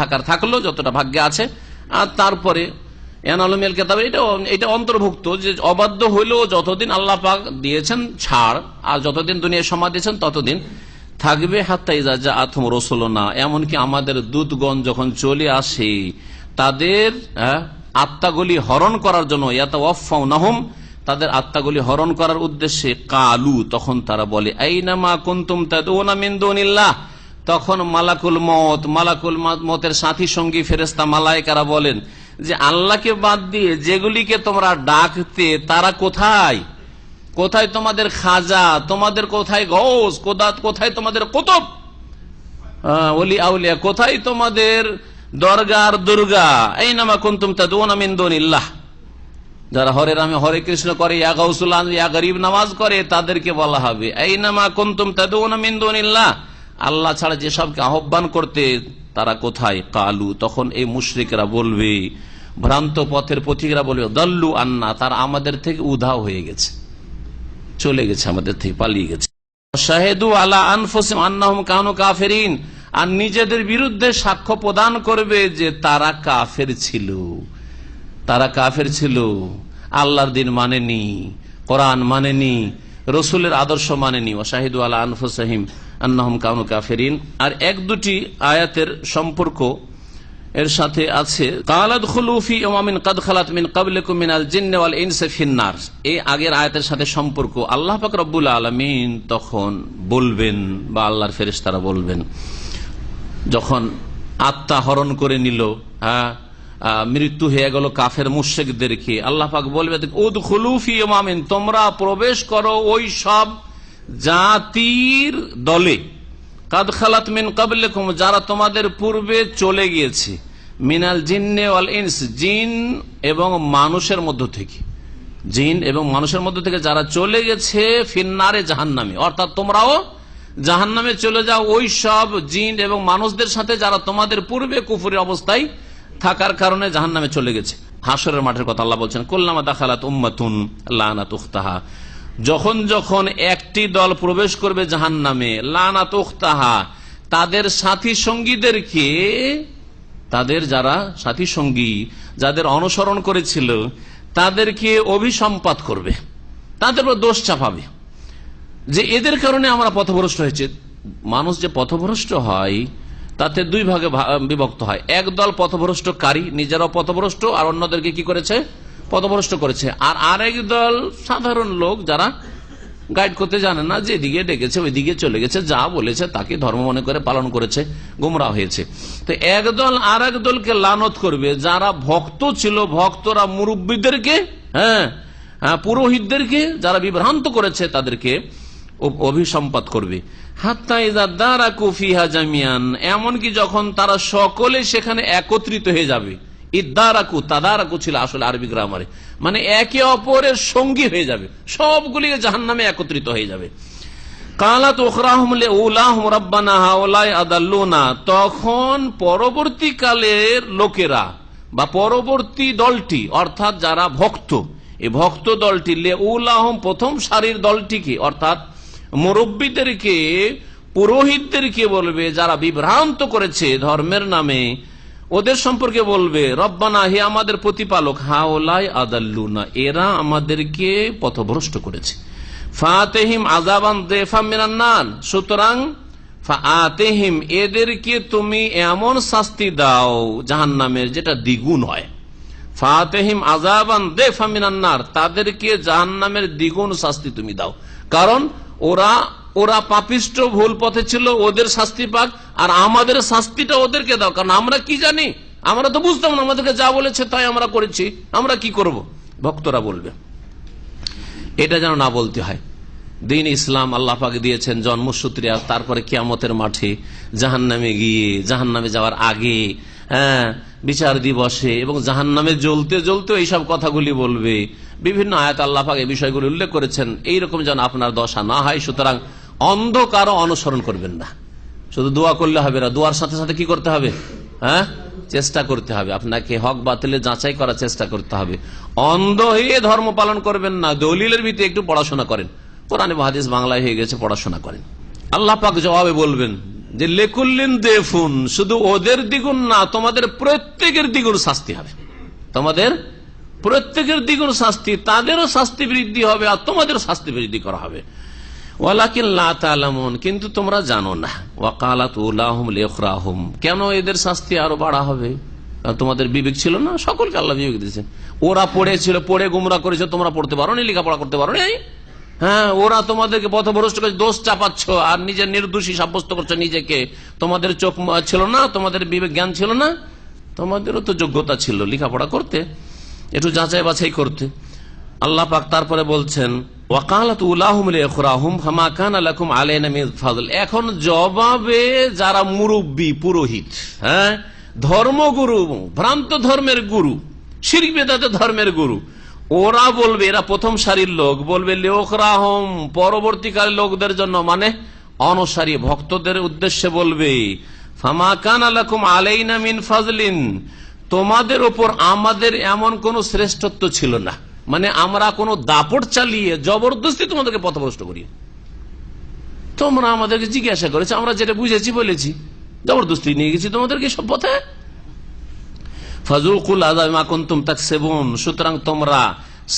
থাকার থাকল যতটা ভাগ্যে আছে। আর তারপরে এটা অন্তর্ভুক্ত যে অবাধ্য হইলেও যতদিন আল্লাহ পাক দিয়েছেন ছাড় আর যতদিন দুনিয়া সময় দিয়েছেন ততদিন থাকবে। হাত্তা ইজা আথম রসুল না এমনকি আমাদের দূতগণ যখন চলে আসে তাদের হ্যাঁ, আত্মাগুলি হরণ করার জন্য ইয়াতা নাহম তাদের আত্মাগুলি হরণ করার উদ্দেশ্যে কালু তখন তারা বলে এই নামা কুন্তুম তাদুনা মিন দুনিল্লাহ? তখন মালাকুল মত মালাকুল মতের সাথী সঙ্গী ফেরেস্তা মালাইকারা বলেন যে আল্লাহকে বাদ দিয়ে যেগুলিকে তোমরা ডাকতে, তারা কোথায়? কোথায় তোমাদের খাজা? তোমাদের কোথায় গৌস কোথায় তোমাদের কুতুব? আউলিয়া, কোথায় তোমাদের দরগার দুর্গা? এই নামা কুন্তুম তাদুনা দুনিল্লাহ। যারা হরে রামে হরে কৃষ্ণ করে, ইয়া ইয়া গরিব নামাজ করে, তাদেরকে বলা হবে। এই নামা কুন্তুম দুনিল্লাহ। আল্লাহ ছাড়া যেসবকে আহ্বান করতে তারা কোথায়? কালু, তখন এই মুশরিকরা বলবে, ভ্রান্ত পথের পথিকরা বলবে, দল্লু আন্না, তার আমাদের থেকে উধাও হয়ে গেছে। চলে গেছে, আমাদের থেকে পালিয়ে গেছে। শাহেদু আলা আনফসিম আন্নাহুম কানু কাফেরিন, আর নিজেদের বিরুদ্ধে সাক্ষ্য প্রদান করবে যে তারা কাফের ছিল। তারা কাফের ছিল। আল্লাহর দিন মানেনি, কোরআন মানেনি রসুলের আদর্শ মানেনি ও শাহিদু আলা আনফুসাহিম আন্নাহম কানু কাফেরিন। আর এক দুটি আয়াতের সম্পর্ক এর সাথে আছে। কালাদ মিন আগের আয়াতের সাথে সম্পর্ক। আল্লাহ পাক রব্বুল আলামিন তখন বলবেন বা আল্লাহর ফেরেশতারা বলবেন, যখন আত্মা হরণ করে নিল হ্যাঁ মৃত্যু হয়ে গেল কাফের মুশেকদেরকে আল্লাহ পাক বলবে উদ খুলুফি তোমরা প্রবেশ করো ওই সব জাতির দলে। কাদ খালাত মিন কাবলেকুম যারা তোমাদের পূর্বে চলে গিয়েছে, মিনাল জিন্নে ইনস, জিন এবং মানুষের মধ্য থেকে। জিন এবং মানুষের মধ্য থেকে যারা চলে গেছে, ফিন্নারে জাহান্নামে। অর্থাৎ তোমরাও জাহান্নামে চলে যাও, ওই সব জিন এবং মানুষদের সাথে যারা তোমাদের পূর্বে কুফুরের অবস্থায় থাকার কারণে জাহান্নামে চলে গেছে। হাসরের মাঠের কথা আল্লাহ বলছেন, কল্লামা দাখালাত উম্মাতুন লানাত উখতাহা। যখন যখন একটি দল প্রবেশ করবে জাহান্নামে, লানাত উখতাহা, তাদের সাথী সঙ্গীদেরকে, তাদের যারা সাথী সঙ্গী, যাদের অনুসরণ করেছিল, তাদেরকে অভিসম্পাত করবে। তাদের উপর দোষ চাপাবে। যে এদের কারণে আমরা পথভ্রষ্ট হয়েছে। মানুষ যে পথভ্রষ্ট হয় তাতে দুই ভাগে বিভক্ত হয়। এক দল পথভ্রষ্টকারী, নিজেরাও পথভ্রষ্ট, আর অন্যদেরকে কি করেছে? পথভ্রষ্ট করেছে। আর আরেক দল সাধারণ লোক যারা গাইড করতে জানে না, যে যেদিকে ডেকেছে, ওইদিকে চলে গেছে, যা বলেছে তাকে ধর্ম মনে করে পালন করেছে গুমরা হয়েছে। তো একদল আর দলকে লানত করবে, যারা ভক্ত ছিল, ভক্তরা মুরব্বীদেরকে হ্যাঁ পুরোহিতদেরকে, যারা বিভ্রান্ত করেছে তাদেরকে অভিসম্পাত করবে। এমনকি যখন তারা সকলে সেখানে একত্রিত হয়ে যাবে। ইদারাকু তাদারাকু ছিল আসলে আরবি গ্রামারে মানে একে অপরের সঙ্গী হয়ে যাবে। সবগুলি জাহান নামে একত্রিত হয়ে যাবে। তখন পরবর্তীকালের লোকেরা বা পরবর্তী দলটি, অর্থাৎ যারা ভক্ত, এই ভক্ত দলটি লে উলাহম প্রথম সারির দলটিকে, অর্থাৎ মুরব্বীদেরকে, পুরোহিতদেরকে বলবে, যারা বিভ্রান্ত করেছে ধর্মের নামে, ওদের সম্পর্কে বলবে, রব্বানা, হে আমাদের প্রতিপালক, হাওলাই আদাল্লুনা, এরা আমাদেরকে পথভ্রষ্ট করেছে। ফাতেহিম আজাবান দেফা মিনান্নান সুতরাং ফাতেহিম, এদেরকে তুমি এমন শাস্তি দাও, জাহান্নামের, যেটা দ্বিগুণ হয়। ফাতেহিম আজাবান দেফা মিনান্নার তাদেরকে জাহান্নামের দ্বিগুণ শাস্তি তুমি দাও। কারণ ওরা ওরা পাপিষ্ট ভুল পথে ছিল, ওদের শাস্তি পাক, আর আমাদের শাস্তিটা ওদেরকে দাও, কারণ আমরা কি জানি? আমরা তো বুঝতাম না, আমাদেরকে যা বলেছে তাই আমরা করেছি, আমরা কি করব? ভক্তরা বলবে। এটা যেন না বলতে হয়। দিন ইসলাম আল্লাহ দিয়েছেন জন্মসূত্রে, আর তারপরে কিয়ামতের মাঠে জাহান নামে গিয়ে জাহান নামে যাওয়ার আগে হ্যাঁ বিচার দিবসে, এবং জাহান নামে জ্বলতে জ্বলতে এইসব কথাগুলি বলবে। বিভিন্ন আয়াত আল্লাহফাক এই বিষয়গুলি উল্লেখ করেছেন। এইরকম যেন আপনার দশা না হয়, সুতরাং অন্ধকারও অনুসরণ করবেন না। শুধু দোয়া করলে হবে না, দোয়ার সাথে সাথে কি করতে হবে? হ্যাঁ? চেষ্টা করতে হবে। আপনাকে হক বাতিলে যাচাই করার চেষ্টা করতে হবে। অন্ধ হয়ে ধর্ম পালন করবেন না। দলিলের ভিতরে একটু পড়াশোনা করেন। কোরআনে হাদিস বাংলায় হয়ে গেছে, পড়াশোনা করেন। আল্লাহ পাক জবাবে বলবেন যে, লেকুল্লিন দেফুন, শুধু ওদের দ্বিগুণ না, তোমাদের প্রত্যেকের দ্বিগুণ শাস্তি হবে। তোমাদের প্রত্যেকের দ্বিগুণ শাস্তি, তাদেরও শাস্তি বৃদ্ধি হবে আর তোমাদেরও শাস্তি বৃদ্ধি করা হবে। কিন্তু তোমরা জানো না। ওয়াকালাত উলাহুম লেখরাহুম কেন এদের শাস্তি আরও বাড়া হবে? তোমাদের বিবেক ছিল না? সকলকে আল্লাহ বিবেক দিয়েছেন ওরা পড়েছিল, পড়ে গুমরা করেছে, তোমরা পড়তে পারো নি লেখাপড়া করতে পারো নি হ্যাঁ ওরা তোমাদেরকে পথভ্রষ্ট করে দোষ চাপাচ্ছ, আর নিজের নির্দোষী সাব্যস্ত করছ নিজেকে। তোমাদের চোখ ছিল না, তোমাদের বিবেক জ্ঞান ছিল না, তোমাদেরও তো যোগ্যতা ছিল লেখাপড়া করতে। একটু যাচাই বাছাই করতে। আল্লাহ পাক তারপরে বলছেন এখন জবাবে যারা মুরব্বী, পুরোহিত হ্যাঁ ধর্মগুরু, ভ্রান্ত ধর্মের গুরু, শিরিক ধর্মের গুরু, ওরা বলবে, এরা প্রথম সারির লোক, বলবে লেখরাহম পরবর্তীকালের লোকদের জন্য মানে অনসারী, ভক্তদের উদ্দেশ্যে বলবে, ফামা কানা লাকুম আলাইনা মিন ফাজলিন তোমাদের ওপর আমাদের এমন কোন শ্রেষ্ঠত্ব ছিল না। মানে আমরা কোনো দাপট চালিয়ে জবরদস্তি তোমাদেরকে পথভ্রষ্ট করি। তোমরা আমাদেরকে জিজ্ঞাসা করেছ, আমরা যেটা বুঝেছি বলেছি। জবরদস্তি নিয়ে গেছি তোমাদেরকে সব পথে। ফাজুকুল কুন্তুম তাক সেবন সুতরাং তোমরা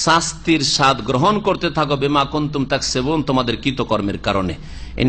শাস্তির স্বাদ গ্রহণ করতে থাকো বেমা তাক সেবন তোমাদের কৃতকর্মের কারণে।